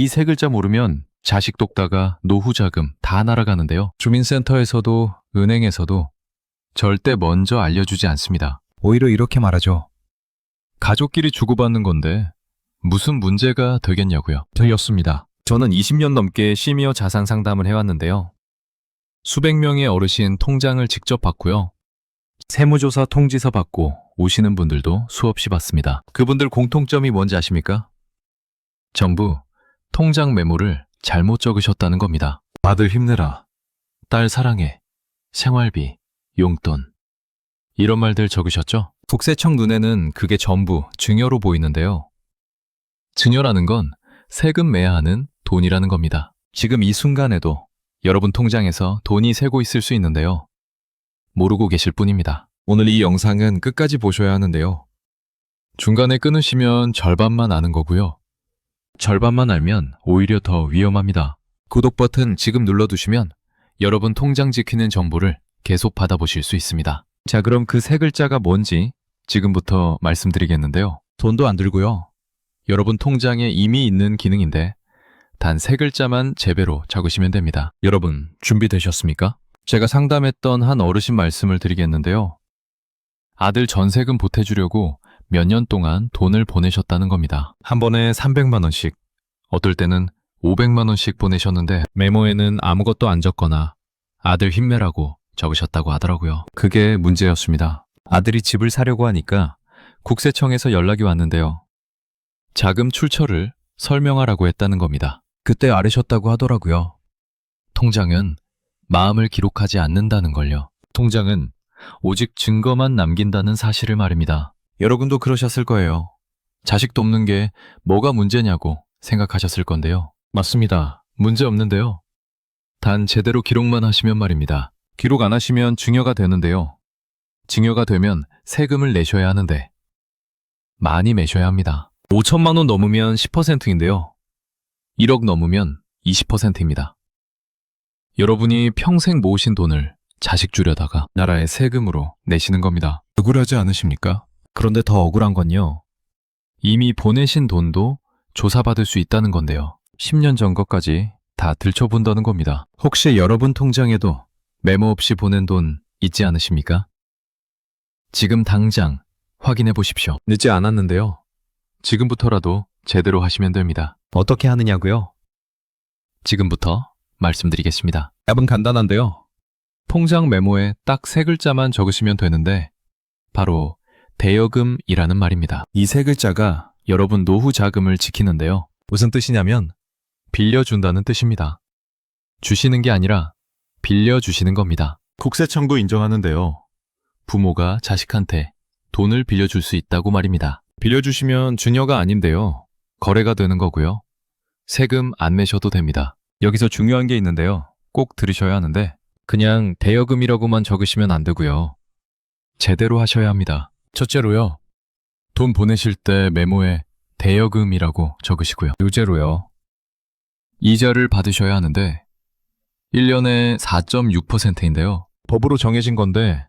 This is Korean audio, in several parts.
이 세 글자 모르면 자식 돕다가 노후 자금 다 날아가는데요. 주민센터에서도 은행에서도 절대 먼저 알려주지 않습니다. 오히려 이렇게 말하죠. 가족끼리 주고받는 건데 무슨 문제가 되겠냐고요. 틀렸습니다. 저는 20년 넘게 시니어 자산 상담을 해왔는데요. 수백 명의 어르신 통장을 직접 받고요. 세무조사 통지서 받고 오시는 분들도 수없이 받습니다. 그분들 공통점이 뭔지 아십니까? 전부 통장 메모를 잘못 적으셨다는 겁니다. 아들 힘내라. 딸 사랑해. 생활비, 용돈. 이런 말들 적으셨죠? 국세청 눈에는 그게 전부 증여로 보이는데요. 증여라는 건 세금 내야 하는 돈이라는 겁니다. 지금 이 순간에도 여러분 통장에서 돈이 새고 있을 수 있는데요. 모르고 계실 뿐입니다. 오늘 이 영상은 끝까지 보셔야 하는데요. 중간에 끊으시면 절반만 아는 거고요. 절반만 알면 오히려 더 위험합니다. 구독 버튼 지금 눌러두시면 여러분 통장 지키는 정보를 계속 받아보실 수 있습니다. 자, 그럼 그 세 글자가 뭔지 지금부터 말씀드리겠는데요. 돈도 안 들고요. 여러분 통장에 이미 있는 기능인데 단 세 글자만 제배로 적으시면 됩니다. 여러분 준비되셨습니까? 제가 상담했던 한 어르신 말씀을 드리겠는데요. 아들 전세금 보태주려고 몇 년 동안 돈을 보내셨다는 겁니다. 한 번에 300만 원씩, 어떨 때는 500만 원씩 보내셨는데 메모에는 아무것도 안 적거나 아들 힘내라고 적으셨다고 하더라고요. 그게 문제였습니다. 아들이 집을 사려고 하니까 국세청에서 연락이 왔는데요. 자금 출처를 설명하라고 했다는 겁니다. 그때 아르셨다고 하더라고요. 통장은 마음을 기록하지 않는다는 걸요. 통장은 오직 증거만 남긴다는 사실을 말입니다. 여러분도 그러셨을 거예요. 자식 돕는 게 뭐가 문제냐고 생각하셨을 건데요. 맞습니다. 문제 없는데요. 단 제대로 기록만 하시면 말입니다. 기록 안 하시면 증여가 되는데요. 증여가 되면 세금을 내셔야 하는데 많이 내셔야 합니다. 5천만 원 넘으면 10%인데요. 1억 넘으면 20%입니다. 여러분이 평생 모으신 돈을 자식 주려다가 나라의 세금으로 내시는 겁니다. 억울하지 않으십니까? 그런데 더 억울한 건요. 이미 보내신 돈도 조사받을 수 있다는 건데요. 10년 전 것까지 다 들춰본다는 겁니다. 혹시 여러분 통장에도 메모 없이 보낸 돈 있지 않으십니까? 지금 당장 확인해 보십시오. 늦지 않았는데요. 지금부터라도 제대로 하시면 됩니다. 어떻게 하느냐고요? 지금부터 말씀드리겠습니다. 답은 간단한데요. 통장 메모에 딱 세 글자만 적으시면 되는데 바로 대여금이라는 말입니다. 이 세 글자가 여러분 노후 자금을 지키는데요. 무슨 뜻이냐면 빌려준다는 뜻입니다. 주시는 게 아니라 빌려주시는 겁니다. 국세청도 인정하는데요. 부모가 자식한테 돈을 빌려줄 수 있다고 말입니다. 빌려주시면 증여가 아닌데요. 거래가 되는 거고요. 세금 안 내셔도 됩니다. 여기서 중요한 게 있는데요. 꼭 들으셔야 하는데 그냥 대여금이라고만 적으시면 안 되고요. 제대로 하셔야 합니다. 첫째로요. 돈 보내실 때 메모에 대여금이라고 적으시고요. 둘째로요. 이자를 받으셔야 하는데 1년에 4.6%인데요. 법으로 정해진 건데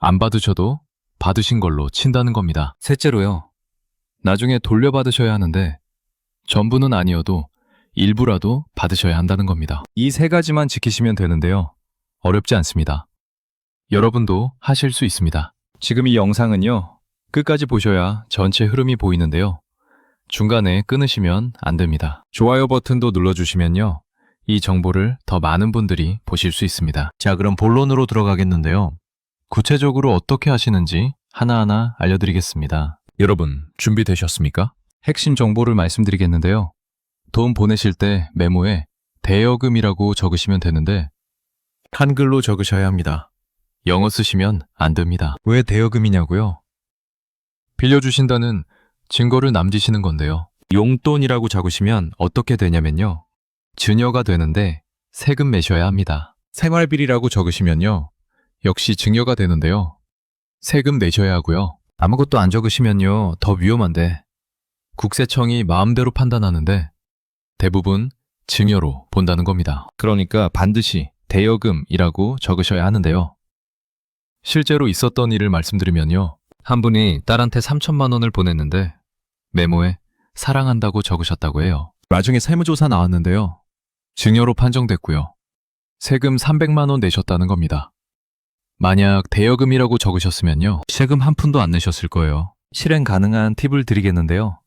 안 받으셔도 받으신 걸로 친다는 겁니다. 셋째로요. 나중에 돌려받으셔야 하는데 전부는 아니어도 일부라도 받으셔야 한다는 겁니다. 이 세 가지만 지키시면 되는데요. 어렵지 않습니다. 여러분도 하실 수 있습니다. 지금 이 영상은요. 끝까지 보셔야 전체 흐름이 보이는데요. 중간에 끊으시면 안 됩니다. 좋아요 버튼도 눌러주시면요. 이 정보를 더 많은 분들이 보실 수 있습니다. 자, 그럼 본론으로 들어가겠는데요. 구체적으로 어떻게 하시는지 하나하나 알려드리겠습니다. 여러분, 준비되셨습니까? 핵심 정보를 말씀드리겠는데요. 돈 보내실 때 메모에 대여금이라고 적으시면 되는데 한글로 적으셔야 합니다. 영어 쓰시면 안 됩니다. 왜 대여금이냐고요? 빌려주신다는 증거를 남기시는 건데요. 용돈이라고 적으시면 어떻게 되냐면요. 증여가 되는데 세금 내셔야 합니다. 생활비리라고 적으시면요. 역시 증여가 되는데요. 세금 내셔야 하고요. 아무것도 안 적으시면요. 더 위험한데. 국세청이 마음대로 판단하는데 대부분 증여로 본다는 겁니다. 그러니까 반드시 대여금이라고 적으셔야 하는데요. 실제로 있었던 일을 말씀드리면요. 한 분이 딸한테 3천만 원을 보냈는데 메모에 사랑한다고 적으셨다고 해요. 나중에 세무조사 나왔는데요. 증여로 판정됐고요. 세금 300만 원 내셨다는 겁니다. 만약 대여금이라고 적으셨으면요. 세금 한 푼도 안 내셨을 거예요. 실행 가능한 팁을 드리겠는데요.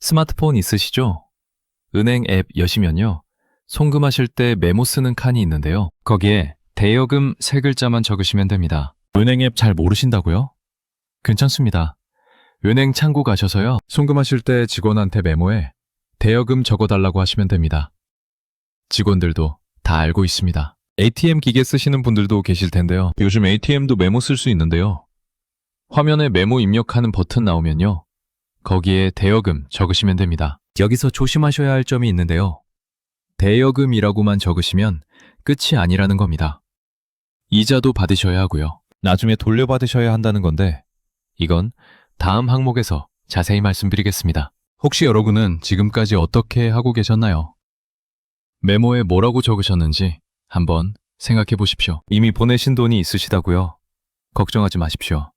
스마트폰 있으시죠? 은행 앱 여시면요. 송금하실 때 메모 쓰는 칸이 있는데요. 거기에 대여금 세 글자만 적으시면 됩니다. 은행 앱 잘 모르신다고요? 괜찮습니다. 은행 창구 가셔서요. 송금하실 때 직원한테 메모에 대여금 적어달라고 하시면 됩니다. 직원들도 다 알고 있습니다. ATM 기계 쓰시는 분들도 계실 텐데요. 요즘 ATM도 메모 쓸 수 있는데요. 화면에 메모 입력하는 버튼 나오면요. 거기에 대여금 적으시면 됩니다. 여기서 조심하셔야 할 점이 있는데요. 대여금이라고만 적으시면 끝이 아니라는 겁니다. 이자도 받으셔야 하고요. 나중에 돌려받으셔야 한다는 건데 이건 다음 항목에서 자세히 말씀드리겠습니다. 혹시 여러분은 지금까지 어떻게 하고 계셨나요? 메모에 뭐라고 적으셨는지 한번 생각해 보십시오. 이미 보내신 돈이 있으시다고요? 걱정하지 마십시오.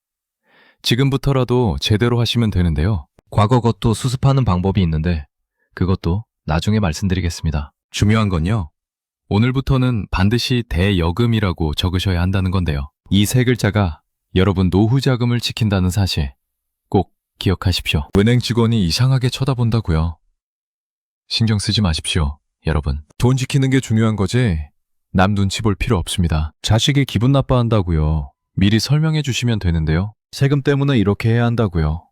지금부터라도 제대로 하시면 되는데요. 과거 것도 수습하는 방법이 있는데 그것도 나중에 말씀드리겠습니다. 중요한 건요. 오늘부터는 반드시 대여금이라고 적으셔야 한다는 건데요. 이 세 글자가 여러분 노후 자금을 지킨다는 사실 꼭 기억하십시오. 은행 직원이 이상하게 쳐다본다고요. 신경 쓰지 마십시오, 여러분. 돈 지키는 게 중요한 거지. 남 눈치 볼 필요 없습니다. 자식이 기분 나빠한다고요. 미리 설명해 주시면 되는데요. 세금 때문에 이렇게 해야 한다고요.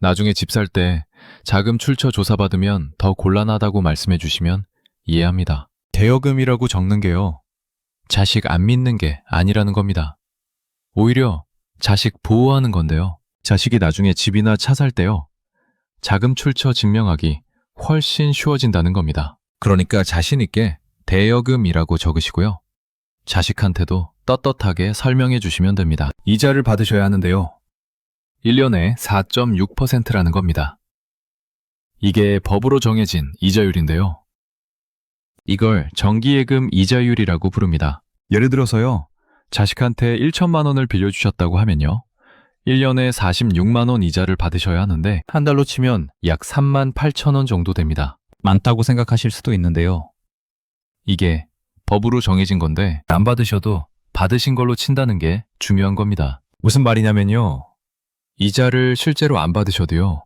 나중에 집 살 때 자금 출처 조사받으면 더 곤란하다고 말씀해 주시면 이해합니다. 대여금이라고 적는 게요. 자식 안 믿는 게 아니라는 겁니다. 오히려 자식 보호하는 건데요. 자식이 나중에 집이나 차 살 때요. 자금 출처 증명하기 훨씬 쉬워진다는 겁니다. 그러니까 자신 있게 대여금이라고 적으시고요. 자식한테도 떳떳하게 설명해 주시면 됩니다. 이자를 받으셔야 하는데요. 1년에 4.6%라는 겁니다. 이게 법으로 정해진 이자율인데요. 이걸 정기예금 이자율이라고 부릅니다. 예를 들어서요. 자식한테 1천만 원을 빌려주셨다고 하면요. 1년에 46만 원 이자를 받으셔야 하는데 한 달로 치면 약 3만 8천 원 정도 됩니다. 많다고 생각하실 수도 있는데요. 이게 법으로 정해진 건데 안 받으셔도 받으신 걸로 친다는 게 중요한 겁니다. 무슨 말이냐면요. 이자를 실제로 안 받으셔도요.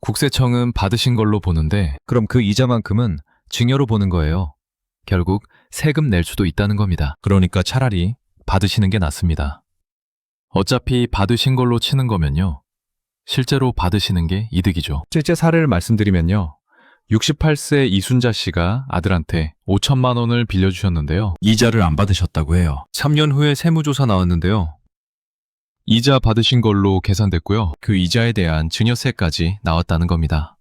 국세청은 받으신 걸로 보는데 그럼 그 이자만큼은 증여로 보는 거예요. 결국 세금 낼 수도 있다는 겁니다. 그러니까 차라리 받으시는 게 낫습니다. 어차피 받으신 걸로 치는 거면요. 실제로 받으시는 게 이득이죠. 실제 사례를 말씀드리면요. 68세 이순자 씨가 아들한테 5천만 원을 빌려주셨는데요. 이자를 안 받으셨다고 해요. 3년 후에 세무조사 나왔는데요. 이자 받으신 걸로 계산됐고요. 그 이자에 대한 증여세까지 나왔다는 겁니다.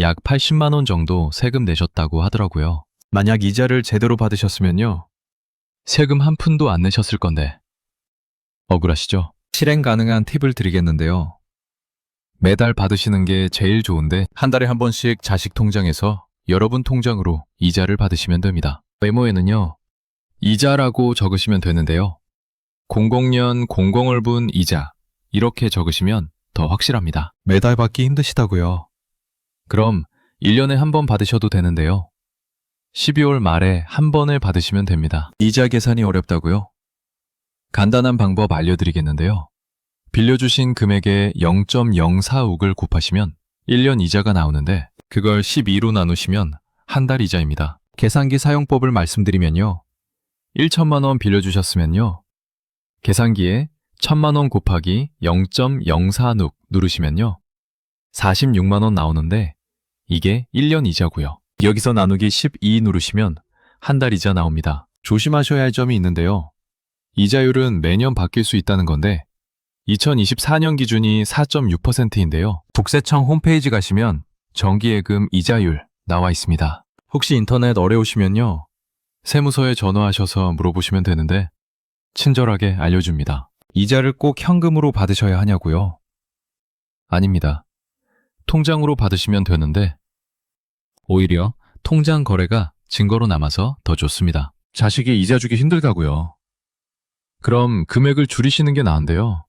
약 80만 원 정도 세금 내셨다고 하더라고요. 만약 이자를 제대로 받으셨으면요. 세금 한 푼도 안 내셨을 건데. 억울하시죠? 실행 가능한 팁을 드리겠는데요. 매달 받으시는 게 제일 좋은데 한 달에 한 번씩 자식 통장에서 여러분 통장으로 이자를 받으시면 됩니다. 메모에는요. 이자라고 적으시면 되는데요. 00년 00월 분 이자 이렇게 적으시면 더 확실합니다. 매달 받기 힘드시다고요. 그럼 1년에 한 번 받으셔도 되는데요. 12월 말에 한 번을 받으시면 됩니다. 이자 계산이 어렵다고요? 간단한 방법 알려드리겠는데요. 빌려주신 금액의 0.045을 곱하시면 1년 이자가 나오는데 그걸 12로 나누시면 한 달 이자입니다. 계산기 사용법을 말씀드리면요. 1천만 원 빌려주셨으면요. 계산기에 1천만 원 곱하기 0.046 누르시면요. 46만 원 나오는데 이게 1년 이자고요. 여기서 나누기 12 누르시면 한 달 이자 나옵니다. 조심하셔야 할 점이 있는데요. 이자율은 매년 바뀔 수 있다는 건데 2024년 기준이 4.6%인데요. 국세청 홈페이지 가시면 정기예금 이자율 나와 있습니다. 혹시 인터넷 어려우시면요. 세무서에 전화하셔서 물어보시면 되는데 친절하게 알려줍니다. 이자를 꼭 현금으로 받으셔야 하냐고요? 아닙니다. 통장으로 받으시면 되는데 오히려 통장 거래가 증거로 남아서 더 좋습니다. 자식이 이자 주기 힘들다고요. 그럼 금액을 줄이시는 게 나은데요.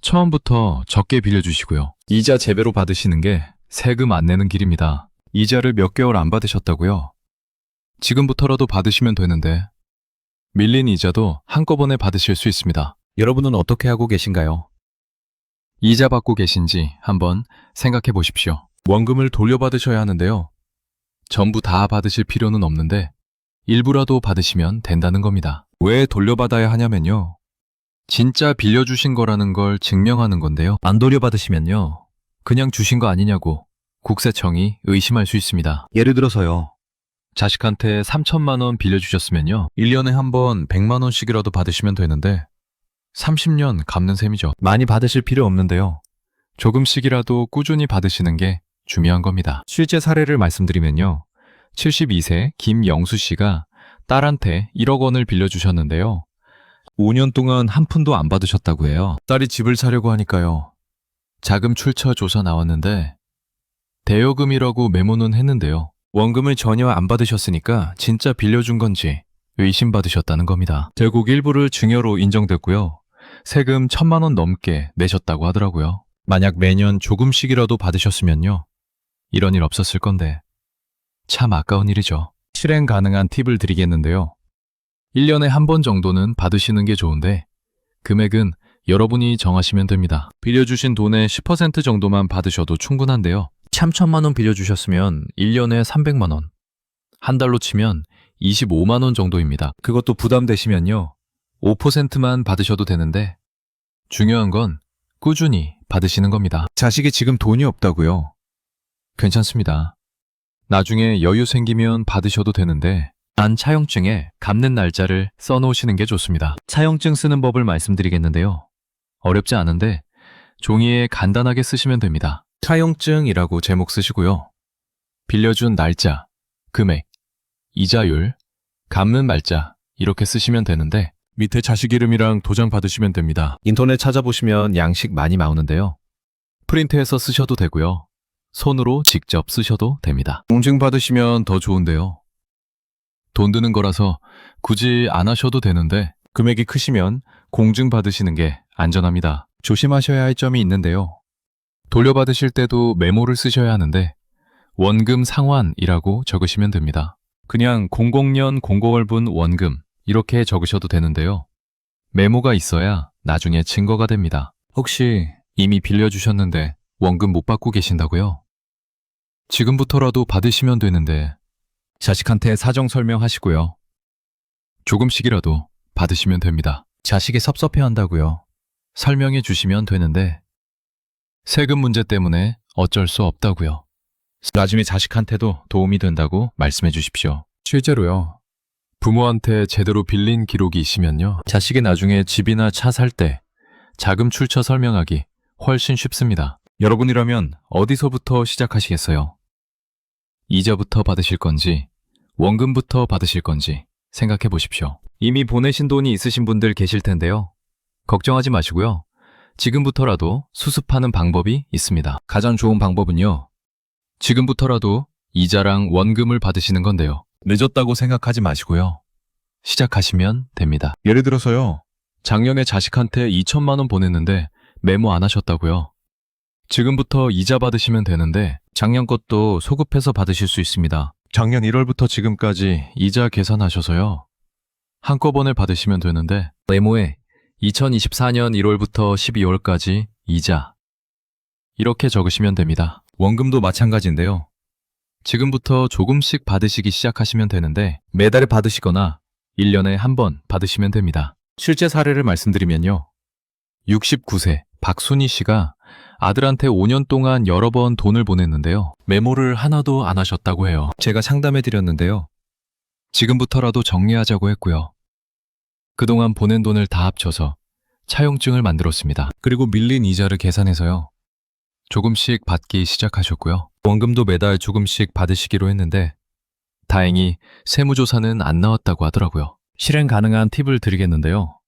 처음부터 적게 빌려주시고요. 이자 제배로 받으시는 게 세금 안 내는 길입니다. 이자를 몇 개월 안 받으셨다고요? 지금부터라도 받으시면 되는데 밀린 이자도 한꺼번에 받으실 수 있습니다. 여러분은 어떻게 하고 계신가요? 이자 받고 계신지 한번 생각해 보십시오. 원금을 돌려받으셔야 하는데요. 전부 다 받으실 필요는 없는데 일부라도 받으시면 된다는 겁니다. 왜 돌려받아야 하냐면요. 진짜 빌려주신 거라는 걸 증명하는 건데요. 안 돌려받으시면요. 그냥 주신 거 아니냐고 국세청이 의심할 수 있습니다. 예를 들어서요. 자식한테 3천만 원 빌려주셨으면요. 1년에 한 번 100만 원씩이라도 받으시면 되는데 30년 갚는 셈이죠. 많이 받으실 필요 없는데요. 조금씩이라도 꾸준히 받으시는 게 중요한 겁니다. 실제 사례를 말씀드리면요. 72세 김영수 씨가 딸한테 1억 원을 빌려주셨는데요. 5년 동안 한 푼도 안 받으셨다고 해요. 딸이 집을 사려고 하니까요. 자금 출처 조사 나왔는데 대여금이라고 메모는 했는데요. 원금을 전혀 안 받으셨으니까 진짜 빌려준 건지 의심받으셨다는 겁니다. 결국 일부를 증여로 인정됐고요. 세금 천만 원 넘게 내셨다고 하더라고요. 만약 매년 조금씩이라도 받으셨으면요. 이런 일 없었을 건데. 참 아까운 일이죠. 실행 가능한 팁을 드리겠는데요. 1년에 한 번 정도는 받으시는 게 좋은데, 금액은 여러분이 정하시면 됩니다. 빌려주신 돈의 10% 정도만 받으셔도 충분한데요. 참 천만 원 빌려주셨으면 1년에 300만 원. 한 달로 치면 25만 원 정도입니다. 그것도 부담되시면요. 5%만 받으셔도 되는데, 중요한 건 꾸준히 받으시는 겁니다. 자식이 지금 돈이 없다고요. 괜찮습니다. 나중에 여유 생기면 받으셔도 되는데, 안 차용증에 갚는 날짜를 써놓으시는 게 좋습니다. 차용증 쓰는 법을 말씀드리겠는데요. 어렵지 않은데, 종이에 간단하게 쓰시면 됩니다. 차용증이라고 제목 쓰시고요. 빌려준 날짜, 금액, 이자율, 갚는 날짜, 이렇게 쓰시면 되는데, 밑에 자식 이름이랑 도장 받으시면 됩니다. 인터넷 찾아보시면 양식 많이 나오는데요. 프린트해서 쓰셔도 되고요. 손으로 직접 쓰셔도 됩니다. 공증 받으시면 더 좋은데요. 돈 드는 거라서 굳이 안 하셔도 되는데 금액이 크시면 공증 받으시는 게 안전합니다. 조심하셔야 할 점이 있는데요. 돌려받으실 때도 메모를 쓰셔야 하는데 원금 상환이라고 적으시면 됩니다. 그냥 00년 00월분 원금 이렇게 적으셔도 되는데요. 메모가 있어야 나중에 증거가 됩니다. 혹시 이미 빌려주셨는데 원금 못 받고 계신다고요? 지금부터라도 받으시면 되는데 자식한테 사정 설명하시고요. 조금씩이라도 받으시면 됩니다. 자식이 섭섭해한다고요. 설명해 주시면 되는데 세금 문제 때문에 어쩔 수 없다고요. 나중에 자식한테도 도움이 된다고 말씀해 주십시오. 실제로요. 부모한테 제대로 빌린 기록이 있으면요. 자식이 나중에 집이나 차 살 때 자금 출처 설명하기 훨씬 쉽습니다. 여러분이라면 어디서부터 시작하시겠어요? 이자부터 받으실 건지, 원금부터 받으실 건지 생각해 보십시오. 이미 보내신 돈이 있으신 분들 계실 텐데요. 걱정하지 마시고요. 지금부터라도 수습하는 방법이 있습니다. 가장 좋은 방법은요. 지금부터라도 이자랑 원금을 받으시는 건데요. 늦었다고 생각하지 마시고요. 시작하시면 됩니다. 예를 들어서요. 작년에 자식한테 2천만 원 보냈는데 메모 안 하셨다고요. 지금부터 이자 받으시면 되는데 작년 것도 소급해서 받으실 수 있습니다. 작년 1월부터 지금까지 이자 계산하셔서요. 한꺼번에 받으시면 되는데 메모에 2024년 1월부터 12월까지 이자 이렇게 적으시면 됩니다. 원금도 마찬가지인데요. 지금부터 조금씩 받으시기 시작하시면 되는데 매달 받으시거나 1년에 한 번 받으시면 됩니다. 실제 사례를 말씀드리면요. 69세 박순희 씨가 아들한테 5년 동안 여러 번 돈을 보냈는데요. 메모를 하나도 안 하셨다고 해요. 제가 상담해 드렸는데요. 지금부터라도 정리하자고 했고요. 그동안 보낸 돈을 다 합쳐서 차용증을 만들었습니다. 그리고 밀린 이자를 계산해서요. 조금씩 받기 시작하셨고요. 원금도 매달 조금씩 받으시기로 했는데 다행히 세무조사는 안 나왔다고 하더라고요. 실행 가능한 팁을 드리겠는데요.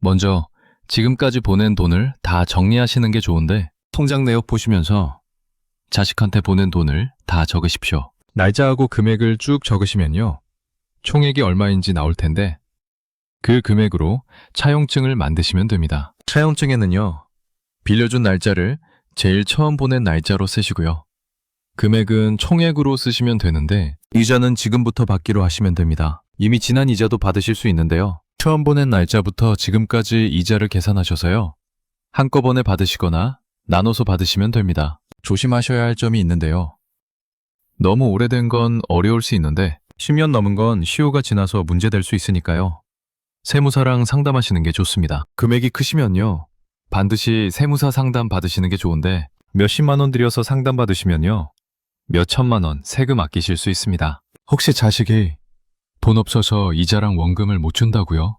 먼저 지금까지 보낸 돈을 다 정리하시는 게 좋은데 통장 내역 보시면서 자식한테 보낸 돈을 다 적으십시오. 날짜하고 금액을 쭉 적으시면요. 총액이 얼마인지 나올 텐데 그 금액으로 차용증을 만드시면 됩니다. 차용증에는요. 빌려준 날짜를 제일 처음 보낸 날짜로 쓰시고요. 금액은 총액으로 쓰시면 되는데 이자는 지금부터 받기로 하시면 됩니다. 이미 지난 이자도 받으실 수 있는데요. 처음 보낸 날짜부터 지금까지 이자를 계산하셔서요. 한꺼번에 받으시거나 나눠서 받으시면 됩니다. 조심하셔야 할 점이 있는데요. 너무 오래된 건 어려울 수 있는데 10년 넘은 건 시효가 지나서 문제될 수 있으니까요. 세무사랑 상담하시는 게 좋습니다. 금액이 크시면요. 반드시 세무사 상담 받으시는 게 좋은데 몇십만 원 들여서 상담 받으시면요. 몇천만 원 세금 아끼실 수 있습니다. 혹시 자식이 돈 없어서 이자랑 원금을 못 준다고요?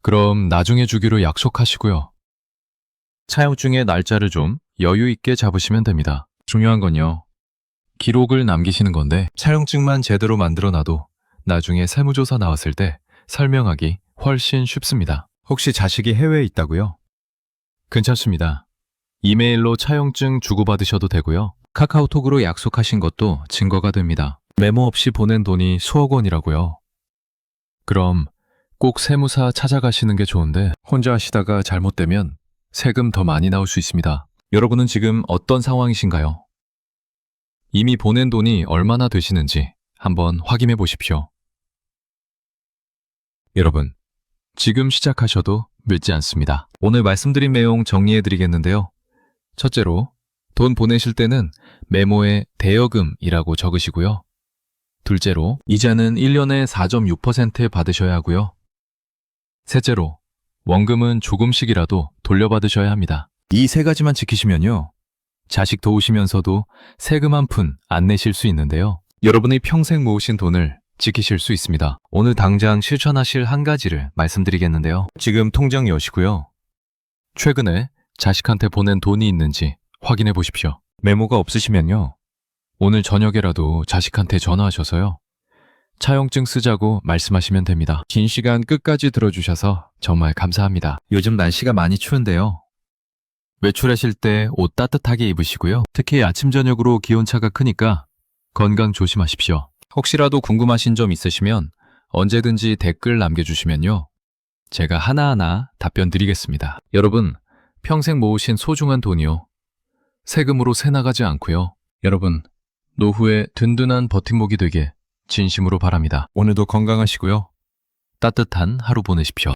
그럼 나중에 주기로 약속하시고요. 차용증의 날짜를 좀 여유 있게 잡으시면 됩니다. 중요한 건요. 기록을 남기시는 건데 차용증만 제대로 만들어 놔도 나중에 세무조사 나왔을 때 설명하기 훨씬 쉽습니다. 혹시 자식이 해외에 있다고요? 괜찮습니다. 이메일로 차용증 주고받으셔도 되고요. 카카오톡으로 약속하신 것도 증거가 됩니다. 메모 없이 보낸 돈이 수억 원이라고요. 그럼 꼭 세무사 찾아가시는 게 좋은데 혼자 하시다가 잘못되면 세금 더 많이 나올 수 있습니다. 여러분은 지금 어떤 상황이신가요? 이미 보낸 돈이 얼마나 되시는지 한번 확인해 보십시오. 여러분, 지금 시작하셔도 늦지 않습니다. 오늘 말씀드린 내용 정리해 드리겠는데요. 첫째로, 돈 보내실 때는 메모에 대여금이라고 적으시고요. 둘째로, 이자는 1년에 4.6% 받으셔야 하고요. 셋째로, 원금은 조금씩이라도 돌려받으셔야 합니다. 이 세 가지만 지키시면요. 자식 도우시면서도 세금 한 푼 안 내실 수 있는데요. 여러분이 평생 모으신 돈을 지키실 수 있습니다. 오늘 당장 실천하실 한 가지를 말씀드리겠는데요. 지금 통장 여시고요. 최근에 자식한테 보낸 돈이 있는지 확인해 보십시오. 메모가 없으시면요. 오늘 저녁에라도 자식한테 전화하셔서요. 차용증 쓰자고 말씀하시면 됩니다. 긴 시간 끝까지 들어주셔서 정말 감사합니다. 요즘 날씨가 많이 추운데요. 외출하실 때 옷 따뜻하게 입으시고요. 특히 아침 저녁으로 기온차가 크니까 건강 조심하십시오. 혹시라도 궁금하신 점 있으시면 언제든지 댓글 남겨주시면요. 제가 하나하나 답변 드리겠습니다. 여러분, 평생 모으신 소중한 돈이요. 세금으로 새 나가지 않고요. 여러분, 노후에 든든한 버팀목이 되게 진심으로 바랍니다. 오늘도 건강하시고요. 따뜻한 하루 보내십시오.